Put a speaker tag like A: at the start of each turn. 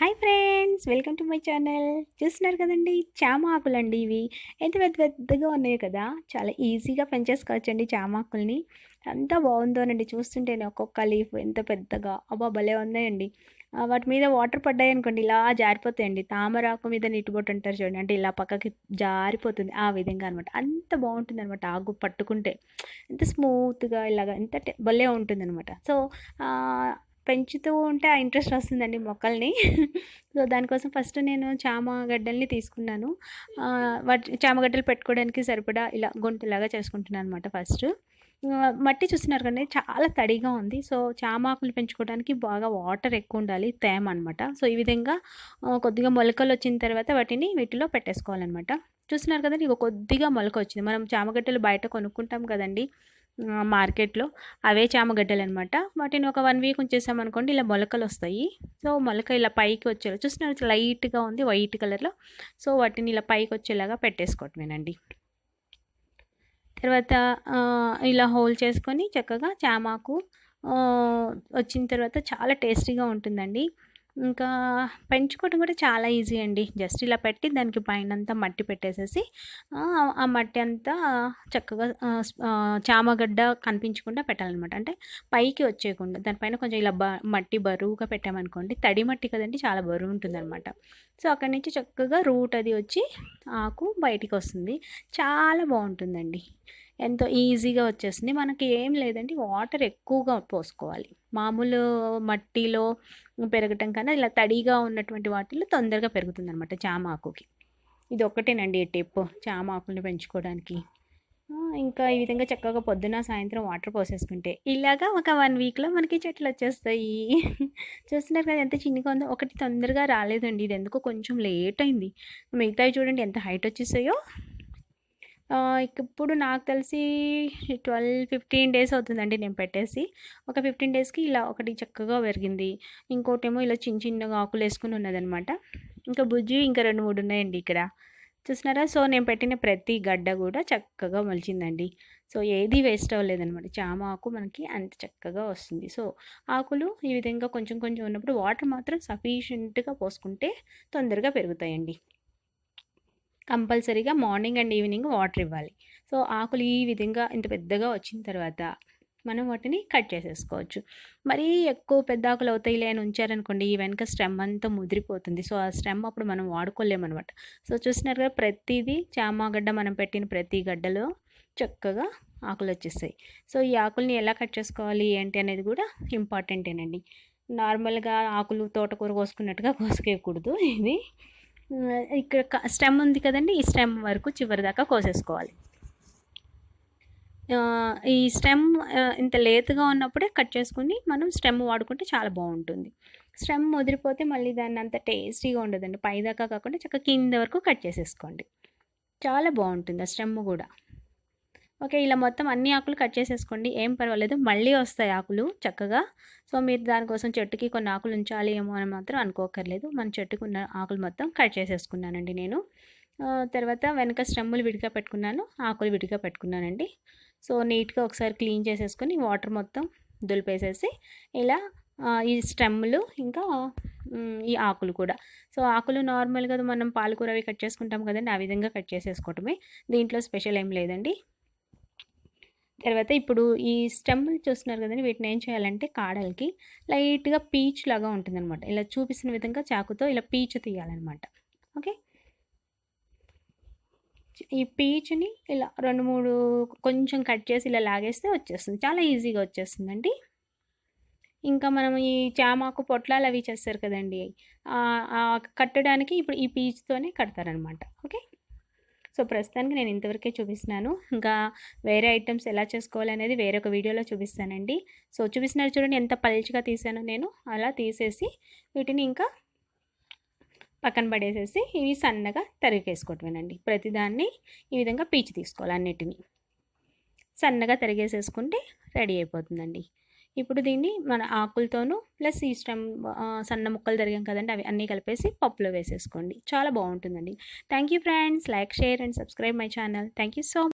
A: Hi friends welcome to my channel. చూస్తున్నారు కదండి? చామ ఆకులండి ఇవి. ఎంత పెద్ద పెద్దగా ఉన్నాయి కదా? చాలా ఈజీగా పెంచేసుకోవచ్చండి చామాకుల్ని. ఆకుల్ని ఎంత బాగుందోనండి. చూస్తుంటేనే ఒక్కొక్క లీఫ్ ఎంత పెద్దగా. అబ్బా భలే ఉన్నాయండి. వాటి మీద వాటర్ పడ్డాయి అనుకోండి ఇలా జారిపోతాయండి. తామరాకు మీద నీటిబొట్టు అంటారు చూడండి. అంటే ఇలా పక్కకి జారిపోతుంది. ఆ విధంగా అనమాట అంత బాగుంటుంది అనమాట ఆకు పట్టుకుంటే. ఎంత స్మూత్గా ఇలాగా ఎంత భలే ఉంటుంది అనమాట సో పెంచుతూ ఉంటే ఆ ఇంట్రెస్ట్ వస్తుందండి మొక్కల్ని. సో దానికోసం ఫస్ట్ నేను చామ గడ్డల్ని తీసుకున్నాను. వాటి చామగడ్డలు పెట్టుకోవడానికి సరిపడా ఇలా గుంటలాగా చేసుకుంటున్నాను అనమాట ఫస్ట్. మట్టి చూస్తున్నారు కానీ చాలా తడిగా ఉంది. సో చామాకులు పెంచుకోవడానికి బాగా వాటర్ ఎక్కువ ఉండాలి తేమ అనమాట సో ఈ విధంగా కొద్దిగా మొలకలు వచ్చిన తర్వాత వాటిని వీటిలో పెట్టేసుకోవాలన్నమాట. చూస్తున్నారు కదండి ఇక కొద్దిగా మొలక వచ్చింది. మనం చామగడ్డలు బయట కొనుక్కుంటాం కదండి మార్కెట్లో అవే చామగడ్డలు అనమాట వాటిని ఒక వన్ వీక్ ఉంచేసామనుకోండి ఇలా మొలకలు వస్తాయి. సో మొలక ఇలా పైకి వచ్చేలా చూస్తున్నారు లైట్గా ఉంది వైట్ కలర్లో. సో వాటిని ఇలా పైకి వచ్చేలాగా పెట్టేసుకోవటమేనండి. తర్వాత ఇలా హోల్ చేసుకొని చక్కగా చామాకు వచ్చిన తర్వాత చాలా టేస్టీగా ఉంటుందండి. ఇంకా పెంచుకోవడం కూడా చాలా ఈజీ అండి. జస్ట్ ఇలా పెట్టి దానికి పైన అంతా మట్టి పెట్టేసేసి ఆ, మట్టి అంతా చక్కగా చామగడ్డ కనిపించకుండా పెట్టాలన్నమాట. అంటే పైకి వచ్చేయకుండా దానిపైన కొంచెం ఇలా బ మట్టి బరువుగా పెట్టామనుకోండి తడి మట్టి కదండి చాలా బరువు ఉంటుందన్నమాట. సో అక్కడి నుంచి చక్కగా రూట్ అది వచ్చి ఆకు బయటికి వస్తుంది చాలా బాగుంటుందండి. ఎంతో ఈజీగా వచ్చేస్తుంది. మనకి ఏం లేదండి. వాటర్ ఎక్కువగా పోసుకోవాలి. మామూలు మట్టిలో పెరగటం కన్నా ఇలా తడిగా ఉన్నటువంటి వాటిలో తొందరగా పెరుగుతుంది అనమాట చామాకుకి. ఇది ఒక్కటేనండి టిప్ చామ పెంచుకోవడానికి. ఇంకా ఈ విధంగా చక్కగా పొద్దున సాయంత్రం వాటర్ పోసేసుకుంటే ఇలాగా ఒక వన్ వీక్లో మనకి చెట్లు వచ్చేస్తాయి. చూస్తున్నారు కదా ఎంత చిన్నగా ఉందో. ఒకటి తొందరగా రాలేదండి. ఇది ఎందుకో కొంచెం లేట్ అయింది. మిగతావి చూడండి ఎంత హైట్ వచ్చేసాయో. ఇప్పుడు నాకు తెలిసి ట్వెల్వ్ ఫిఫ్టీన్ డేస్ అవుతుందండి నేను పెట్టేసి. ఒక ఫిఫ్టీన్ డేస్కి ఇలా ఒకటి చక్కగా పెరిగింది. ఇంకోటేమో ఇలా చిన్న చిన్నగా ఆకులు వేసుకుని ఉన్నదనమాట. ఇంకా బుజ్జి ఇంకా రెండు మూడు ఉన్నాయండి ఇక్కడ. చూసినారా సో నేను పెట్టిన ప్రతి గడ్డ కూడా చక్కగా మొలిచిందండి. సో ఏది వేస్ట్ అవ్వలేదనమాట. చామ ఆకు మనకి అంత చక్కగా వస్తుంది. సో ఆకులు ఈ విధంగా కొంచెం కొంచెం ఉన్నప్పుడు వాటర్ మాత్రం సఫిషియెంట్గా పోసుకుంటే తొందరగా పెరుగుతాయండి. కంపల్సరీగా మార్నింగ్ అండ్ ఈవినింగ్ వాటర్ ఇవ్వాలి. సో ఆకులు ఈ విధంగా ఇంత పెద్దగా వచ్చిన తర్వాత మనం వాటిని కట్ చేసేసుకోవచ్చు. మరీ ఎక్కువ పెద్ద ఆకులు అవుతాయిలే అని ఉంచారనుకోండి ఈ వెనక స్టెమ్ అంతా ముదిరిపోతుంది. సో ఆ స్టెమ్ అప్పుడు మనం వాడుకోలేమన్నమాట సో చూసినారు కదా ప్రతిదీ చామగడ్డ మనం పెట్టిన ప్రతి గడ్డలో చక్కగా ఆకులు వచ్చేస్తాయి. సో ఈ ఆకుల్ని ఎలా కట్ చేసుకోవాలి ఏంటి అనేది కూడా ఇంపార్టెంటేనండి. నార్మల్గా ఆకులు తోటకూర కోసుకున్నట్టుగా కోసుకేయకూడదు. ఇది ఇక్కడ స్టెమ్ ఉంది కదండి ఈ స్టెమ్ వరకు చివరి దాకా కోసేసుకోవాలి. ఈ స్టెమ్ ఇంత లేతగా ఉన్నప్పుడే కట్ చేసుకుని మనం స్టెమ్ వాడుకుంటే చాలా బాగుంటుంది. స్టెమ్ ముదిరిపోతే మళ్ళీ దాన్ని అంత టేస్టీగా ఉండదండి. పైదాకా కాకుండా చక్కగా కింద వరకు కట్ చేసేసుకోండి. చాలా బాగుంటుంది ఆ స్టెమ్ కూడా. ఓకే ఇలా మొత్తం అన్ని ఆకులు కట్ చేసేసుకోండి. ఏం పర్వాలేదు. మళ్ళీ వస్తాయి ఆకులు చక్కగా. సో మీరు దానికోసం చెట్టుకి కొన్ని ఆకులు ఉంచాలి ఏమో అని మాత్రం అనుకోకర్లేదు. మన చెట్టుకు ఉన్న ఆకులు మొత్తం కట్ చేసేసుకున్నానండి నేను. తర్వాత వెనక స్టెమ్ములు విడిగా పెట్టుకున్నాను. ఆకులు విడిగా పెట్టుకున్నానండి. సో నీట్గా ఒకసారి క్లీన్ చేసేసుకొని వాటర్ మొత్తం దులిపేసేసి ఇలా ఈ స్టెమ్లు ఇంకా ఈ ఆకులు కూడా. సో ఆకులు నార్మల్గా మనం పాలకూర అవి కట్ చేసుకుంటాం కదండి. ఆ విధంగా కట్ చేసేసుకోవటమే. దీంట్లో స్పెషల్ ఏం లేదండి. తర్వాత ఇప్పుడు ఈ స్టెమ్ చూస్తున్నారు కదండి వీటిని ఏం చేయాలంటే కాడలకి లైట్గా పీచ్ లాగా ఉంటుందన్నమాట. ఇలా చూపిస్తున్న విధంగా చాకుతో ఇలా పీచు తీయాలన్నమాట. ఓకే? ఈ పీచుని ఇలా రెండు మూడు కొంచెం కట్ చేసి ఇలా లాగేస్తే వచ్చేస్తుంది. చాలా ఈజీగా వచ్చేస్తుందండి. ఇంకా మనం ఈ చామాకు పొట్లాలు అవి చేస్తారు కదండి. కట్టడానికి ఇప్పుడు ఈ పీచుతోనే కడతారనమాట ఓకే? సో ప్రస్తుతానికి నేను ఇంతవరకే చూపిస్తున్నాను. ఇంకా వేరే ఐటమ్స్ ఎలా చేసుకోవాలనేది వేరొక వీడియోలో చూపిస్తానండి. సో చూపిస్తున్నారు చూడండి ఎంత పల్చగా తీసానో నేను. అలా తీసేసి వీటిని ఇంకా పక్కన పడేసేసి ఇవి సన్నగా తరిగేసుకోవటమేనండి. ప్రతిదాన్ని ఈ విధంగా పీచి తీసుకోవాలి అన్నిటిని. సన్నగా తరిగేసేసుకుంటే రెడీ అయిపోతుందండి. ఇప్పుడు దీన్ని మన ఆకులతోనూ ప్లస్ ఈ స్టెమ్ సన్న ముక్కలు జరిగాం కదండి అవి అన్నీ కలిపేసి పప్పులో వేసేసుకోండి. చాలా బాగుంటుందండి. Thank you friends like share and subscribe my channel thank you so